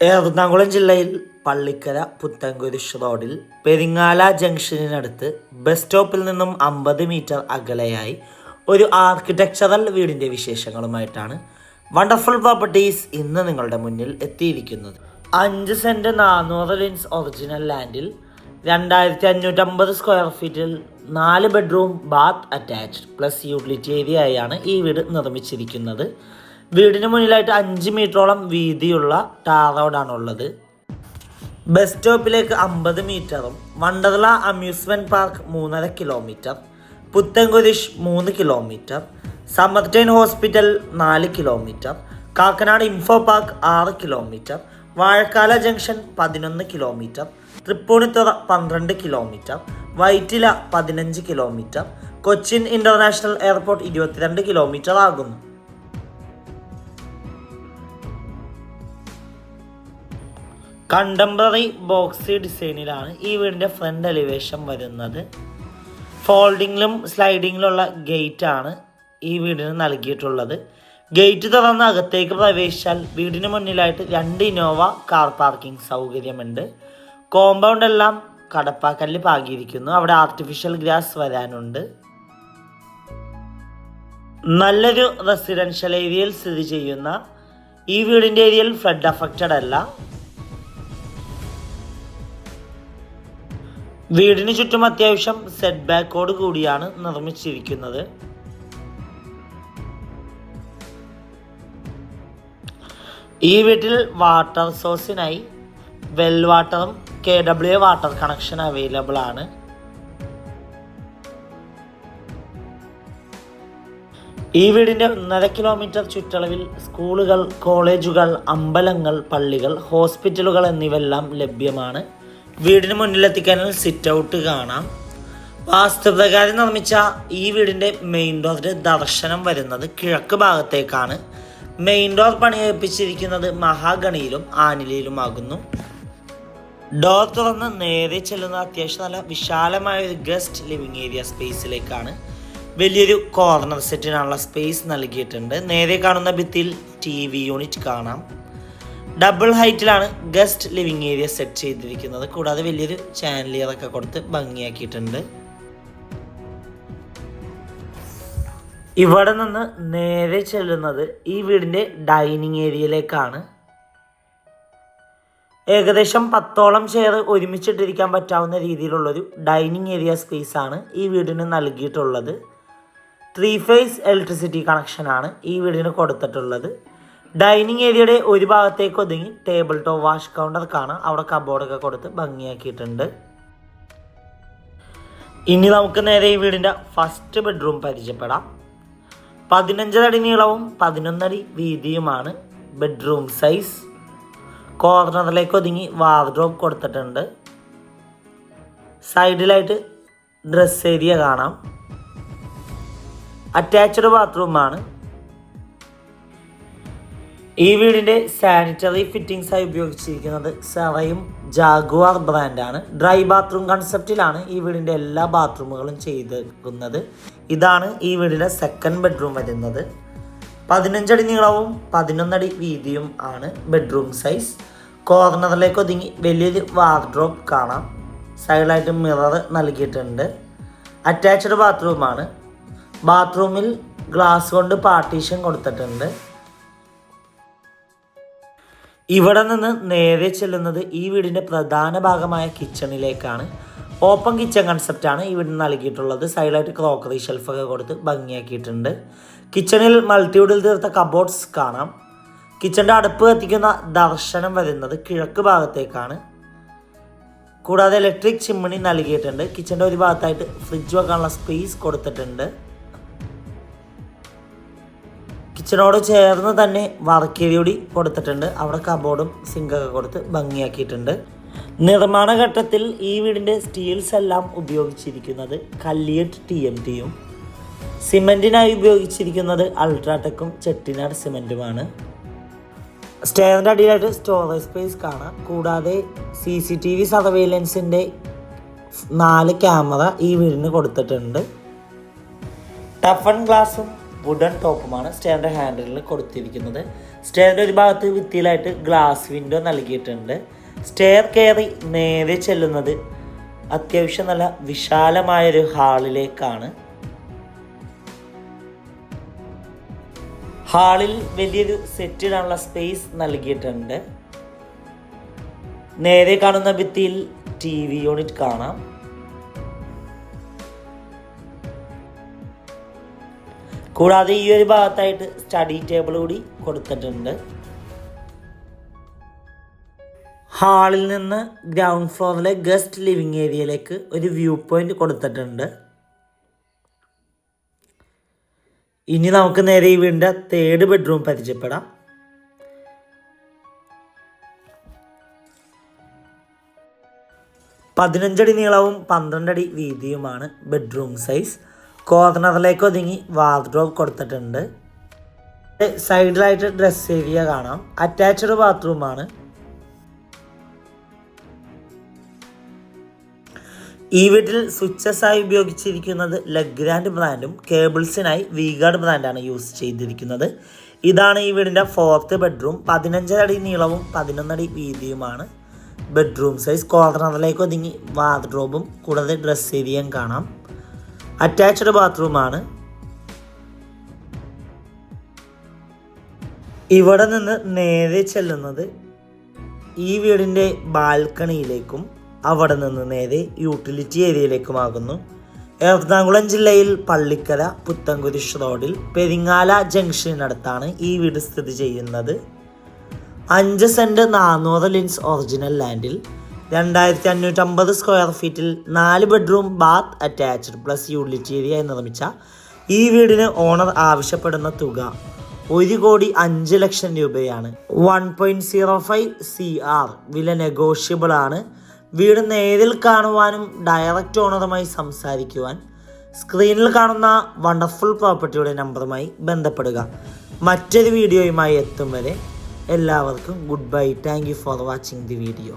എറണാകുളം ജില്ലയിൽ പള്ളിക്കര പുത്തൻകുരിശ് റോഡിൽ പെരിങ്ങാല ജംഗ്ഷനിനടുത്ത് ബസ് സ്റ്റോപ്പിൽ നിന്നും അമ്പത് മീറ്റർ അകലെയായി ഒരു ആർക്കിടെക്ചറൽ വീടിന്റെ വിശേഷങ്ങളുമായിട്ടാണ് വണ്ടർഫുൾ പ്രോപ്പർട്ടീസ് ഇന്ന് നിങ്ങളുടെ മുന്നിൽ എത്തിയിരിക്കുന്നത്. അഞ്ച് സെന്റ് നാനൂറ് ലിൻസ് ഒറിജിനൽ ലാൻഡിൽ രണ്ടായിരത്തി അഞ്ഞൂറ്റമ്പത് സ്ക്വയർ ഫീറ്റിൽ നാല് bedroom bath attached plus utility area ആയാണ് ഈ വീട് നിർമ്മിച്ചിരിക്കുന്നത്. വീടിന് മുന്നിലായിട്ട് അഞ്ച് മീറ്ററോളം വീതിയുള്ള ടാർ റോഡാണുള്ളത് ബസ് സ്റ്റോപ്പിലേക്ക് അമ്പത് മീറ്ററും വണ്ടർല അമ്യൂസ്മെന്റ് പാർക്ക് മൂന്നര കിലോമീറ്റർ പുത്തൻകുരിശ് മൂന്ന് കിലോമീറ്റർ സമ്മർ ടൈൻ ഹോസ്പിറ്റൽ നാല് കിലോമീറ്റർ കാക്കനാട് ഇൻഫോ പാർക്ക് ആറ് കിലോമീറ്റർ വാഴക്കാല ജംഗ്ഷൻ പതിനൊന്ന് കിലോമീറ്റർ തൃപ്പൂണിത്തുറ പന്ത്രണ്ട് കിലോമീറ്റർ വൈറ്റില പതിനഞ്ച് കിലോമീറ്റർ കൊച്ചിൻ ഇന്റർനാഷണൽ എയർപോർട്ട് ഇരുപത്തിരണ്ട് കിലോമീറ്റർ ആകുന്നു. കണ്ടംപററി ബോക്സ് ഡിസൈനിലാണ് ഈ വീടിന്റെ ഫ്രണ്ട് എലിവേഷൻ വരുന്നത്. ഫോൾഡിങ്ങിലും സ്ലൈഡിങ്ങിലുള്ള ഗേറ്റ് ആണ് ഈ വീടിന് നൽകിയിട്ടുള്ളത്. ഗേറ്റ് തുറന്ന് അകത്തേക്ക് പ്രവേശിച്ചാൽ വീടിന് മുന്നിലായിട്ട് രണ്ട് ഇനോവ കാർ പാർക്കിംഗ് സൗകര്യമുണ്ട്. കോമ്പൗണ്ട് എല്ലാം കടപ്പാക്കല്ല് പാകിയിരിക്കുന്നു. അവിടെ ആർട്ടിഫിഷ്യൽ ഗ്രാസ് വരാനുണ്ട്. നല്ലൊരു റെസിഡൻഷ്യൽ ഏരിയയിൽ സ്ഥിതി ചെയ്യുന്ന ഈ വീടിന്റെ ഏരിയയിൽ ഫ്ലഡ് അഫക്റ്റഡ് അല്ല. വീടിന് ചുറ്റും അത്യാവശ്യം സെറ്റ് ബാക്കോട് കൂടിയാണ് നിർമ്മിച്ചിരിക്കുന്നത്. ഈ വീട്ടിൽ വാട്ടർ സോഴ്സിനായി വെൽ വാട്ടറും K W water connection available ആണ്. ഈ വീടിന്റെ ഒന്നര കിലോമീറ്റർ ചുറ്റളവിൽ സ്കൂളുകൾ കോളേജുകൾ അമ്പലങ്ങൾ പള്ളികൾ ഹോസ്പിറ്റലുകൾ എന്നിവയെല്ലാം ലഭ്യമാണ്. വീടിന് മുന്നിലെത്തിക്കാനുള്ള സിറ്റ് ഔട്ട് കാണാം. വാസ്തുപ്രകാരം നിർമ്മിച്ച ഈ വീടിന്റെ മെയിൻ ഡോറിന്റെ ദർശനം വരുന്നത് കിഴക്ക് ഭാഗത്തേക്കാണ്. മെയിൻ ഡോർ പണിയേൽപ്പിച്ചിരിക്കുന്നത് മഹാഗണിയിലും ആനിലയിലുമാകുന്നു. ഡോർ തുറന്ന് നേരെ ചെല്ലുന്ന അത്യാവശ്യം നല്ല വിശാലമായ ഒരു ഗസ്റ്റ് ലിവിങ് ഏരിയ സ്പേസിലേക്കാണ് വലിയൊരു കോർണർ സെറ്റിനുള്ള സ്പേസ് നൽകിയിട്ടുണ്ട്. നേരെ കാണുന്ന ഭിത്തിയിൽ ടി വി യൂണിറ്റ് കാണാം. ഡബിൾ ഹൈറ്റിലാണ് ഗസ്റ്റ് ലിവിങ് ഏരിയ സെറ്റ് ചെയ്തിരിക്കുന്നത്. കൂടാതെ വലിയൊരു ചാനലിയറൊക്കെ കൊടുത്ത് ഭംഗിയാക്കിയിട്ടുണ്ട്. ഇവിടെ നിന്ന് നേരെ ചെല്ലുന്നത് ഈ വീടിന്റെ ഡൈനിങ് ഏരിയയിലേക്കാണ് ഏകദേശം പത്തോളം ചെയർ ഒരുമിച്ചിട്ടിരിക്കാൻ പറ്റാവുന്ന രീതിയിലുള്ളൊരു ഡൈനിങ് ഏരിയ സ്പേസ് ആണ് ഈ വീടിന് നൽകിയിട്ടുള്ളത്. ത്രീ ഫേസ് ഇലക്ട്രിസിറ്റി കണക്ഷനാണ് ഈ വീടിന് കൊടുത്തിട്ടുള്ളത്. ഡൈനിങ് ഏരിയയുടെ ഒരു ഭാഗത്തേക്ക് ഒതുങ്ങി ടേബിൾ ടോപ്പ് വാഷ് കൗണ്ടർ കാണാം. അവിടെ കബോർഡൊക്കെ കൊടുത്ത് ഭംഗിയാക്കിയിട്ടുണ്ട്. ഇനി നമുക്ക് നേരെ ഈ വീടിന്റെ ഫസ്റ്റ് ബെഡ്റൂം പരിചയപ്പെടാം. പതിനഞ്ചരടി നീളവും പതിനൊന്നടി വീതിയുമാണ് ബെഡ്റൂം സൈസ് കോർണറിലേക്ക് ഒതുങ്ങി വാർഡ്രോബ് കൊടുത്തിട്ടുണ്ട്. സൈഡിലായിട്ട് ഡ്രസ് ഏരിയ കാണാം. അറ്റാച്ച്ഡ് ബാത്റൂമാണ് ഈ വീടിന്റെ സാനിറ്ററി ഫിറ്റിംഗ്സ് ആയി ഉപയോഗിച്ചിരിക്കുന്നത് സെറയും ജാഗുവാർ ബ്രാൻഡാണ് ഡ്രൈ ബാത്റൂം കൺസെപ്റ്റിലാണ് ഈ വീടിന്റെ എല്ലാ ബാത്റൂമുകളും ചെയ്തിരിക്കുന്നത്. ഇതാണ് ഈ വീടിന്റെ സെക്കൻഡ് ബെഡ്റൂം വരുന്നത്. പതിനഞ്ചടി നീളവും പതിനൊന്നടി വീതിയും ആണ് ബെഡ്റൂം സൈസ് കോർണറിലേക്ക് ഒതുങ്ങി വലിയൊരു വാർഡ്രോബ് കാണാം. സൈഡിലായിട്ട് മിറർ നൽകിയിട്ടുണ്ട്. അറ്റാച്ച്ഡ് ബാത്റൂമാണ് ബാത്റൂമിൽ ഗ്ലാസ് കൊണ്ട് പാർട്ടീഷൻ കൊടുത്തിട്ടുണ്ട്. ഇവിടെ നിന്ന് നേരെ ചെല്ലുന്നത് ഈ വീടിന്റെ പ്രധാന ഭാഗമായ കിച്ചണിലേക്കാണ്. ഓപ്പൺ കിച്ചൺ കൺസെപ്റ്റാണ് ഈ വീടിന് നൽകിയിട്ടുള്ളത്. സൈഡിലായിട്ട് ക്രോക്കറി ഷെൽഫൊക്കെ കൊടുത്ത് ഭംഗിയാക്കിയിട്ടുണ്ട്. കിച്ചണിൽ മൾട്ടിവുഡിൽ തീർത്ത കബോർഡ്സ് കാണാം. കിച്ചണിന്റെ അടുപ്പ് കത്തിക്കുന്ന ദർശനം വരുന്നത് കിഴക്ക് ഭാഗത്തേക്കാണ്. കൂടാതെ ഇലക്ട്രിക് ചിമ്മിണി നൽകിയിട്ടുണ്ട്. കിച്ചന്റെ ഒരു ഭാഗത്തായിട്ട് ഫ്രിഡ്ജ് വെക്കാനുള്ള സ്പേസ് കൊടുത്തിട്ടുണ്ട്. കിച്ചണോട് ചേർന്ന് തന്നെ വർക്കേരി കൂടി കൊടുത്തിട്ടുണ്ട്. അവിടെ കബോർഡും സിങ്കൊക്കെ കൊടുത്ത് ഭംഗിയാക്കിയിട്ടുണ്ട്. നിർമ്മാണ ഘട്ടത്തിൽ ഈ വീടിന്റെ സ്റ്റീൽസ് എല്ലാം ഉപയോഗിച്ചിരിക്കുന്നത് കല്ലിയറ്റ് ടി എം ടിയും സിമെന്റിനായി ഉപയോഗിച്ചിരിക്കുന്നത് അൾട്രാടെക്കും ചെട്ടിനാട് സിമെന്റുമാണ് സ്റ്റേറിന്റെ അടിയിലായിട്ട് സ്റ്റോറേജ് സ്പേസ് കാണാം. കൂടാതെ സി സി ടി വി സർവൈലൻസിന്റെ നാല് ക്യാമറ ഈ വീടിന് കൊടുത്തിട്ടുണ്ട്. ടഫൺ ഗ്ലാസും വുഡൻ ടോപ്പുമാണ് സ്റ്റേറിന്റെ ഹാൻഡിലിൽ കൊടുത്തിരിക്കുന്നത്. സ്റ്റെയറിന്റെ ഒരു ഭാഗത്ത് ഭിത്തിയിലായിട്ട് ഗ്ലാസ് വിൻഡോ നൽകിയിട്ടുണ്ട്. സ്റ്റെയർ കയറി നേരെ ചെല്ലുന്നത് അത്യാവശ്യം നല്ല വിശാലമായൊരു ഹാളിലേക്കാണ് ഹാളിൽ വലിയൊരു സെറ്റ് ഇടാനുള്ള സ്പേസ് നൽകിയിട്ടുണ്ട്. നേരെ കാണുന്ന ഭിത്തിയിൽ ടി വി യൂണിറ്റ് കാണാം. കൂടാതെ ഈ ഒരു ഭാഗത്തായിട്ട് സ്റ്റഡി ടേബിൾ കൂടി കൊടുത്തിട്ടുണ്ട്. ഹാളിൽ നിന്ന് ഗ്രൗണ്ട് ഫ്ലോറിലെ ഗസ്റ്റ് ലിവിങ് ഏരിയയിലേക്ക് ഒരു വ്യൂ പോയിന്റ് കൊടുത്തിട്ടുണ്ട്. ഇനി നമുക്ക് നേരെ ഈ വീടിന്റെ തേർഡ് ബെഡ്റൂം പരിചയപ്പെടാം. പതിനഞ്ചടി നീളവും പന്ത്രണ്ടടി വീതിയുമാണ് ബെഡ്റൂം സൈസ് കോർണറിലേക്ക് ഒതുങ്ങി വാർഡ്രോബ് കൊടുത്തിട്ടുണ്ട്. സൈഡിലായിട്ട് ഡ്രസ് ഏരിയ കാണാം. അറ്റാച്ച്ഡ് ബാത്റൂമാണ് ഈ വീട്ടിൽ സ്വിച്ചസ് ആയി ഉപയോഗിച്ചിരിക്കുന്നത് ലഗ്രാൻഡ് ബ്രാൻഡും കേബിൾസിനായി വീഗാർഡ് ബ്രാൻഡാണ് യൂസ് ചെയ്തിരിക്കുന്നത്. ഇതാണ് ഈ വീടിന്റെ ഫോർത്ത് ബെഡ്റൂം പതിനഞ്ചടി നീളവും പതിനൊന്നടി വീതിയുമാണ്. ബെഡ്റൂം സൈസ് കോർണറിലേക്ക് ഒതുങ്ങി വാർഡ്രോബും കൂടാതെ ഡ്രസ് ഏരിയയും കാണാം. അറ്റാച്ച്ഡ് ബാത്റൂമാണ് ഇവിടെ നിന്ന് നേരെ ചെല്ലുന്നത് ഈ വീടിന്റെ ബാൽക്കണിയിലേക്കും അവിടെ നിന്ന് നേരെ യൂട്ടിലിറ്റി ഏരിയയിലേക്കുമാകുന്നു എറണാകുളം ജില്ലയിൽ പള്ളിക്കര പുത്തൻകുരിശ് റോഡിൽ പെരിങ്ങാല ജംഗ്ഷനടുത്താണ് ഈ വീട് സ്ഥിതി ചെയ്യുന്നത്. അഞ്ച് സെന്റ് നാനൂറ് ലിൻസ് ഒറിജിനൽ ലാൻഡിൽ രണ്ടായിരത്തി അഞ്ഞൂറ്റമ്പത് സ്ക്വയർ ഫീറ്റിൽ നാല് bedroom bath attached plus utility area നിർമ്മിച്ച ഈ വീടിന് ഓണർ ആവശ്യപ്പെടുന്ന തുക ഒരു കോടി അഞ്ച് ലക്ഷം രൂപയാണ്. One point zero five C R വില നെഗോഷ്യബിൾ ആണ്. വീട് നേരിൽ കാണുവാനും ഡയറക്റ്റ് ഓണറുമായി സംസാരിക്കുവാൻ സ്ക്രീനിൽ കാണുന്ന വണ്ടർഫുൾ പ്രോപ്പർട്ടിയുടെ നമ്പറുമായി ബന്ധപ്പെടുക. മറ്റൊരു വീഡിയോയുമായി എത്തും വരെ എല്ലാവർക്കും good bye thank you for watching the video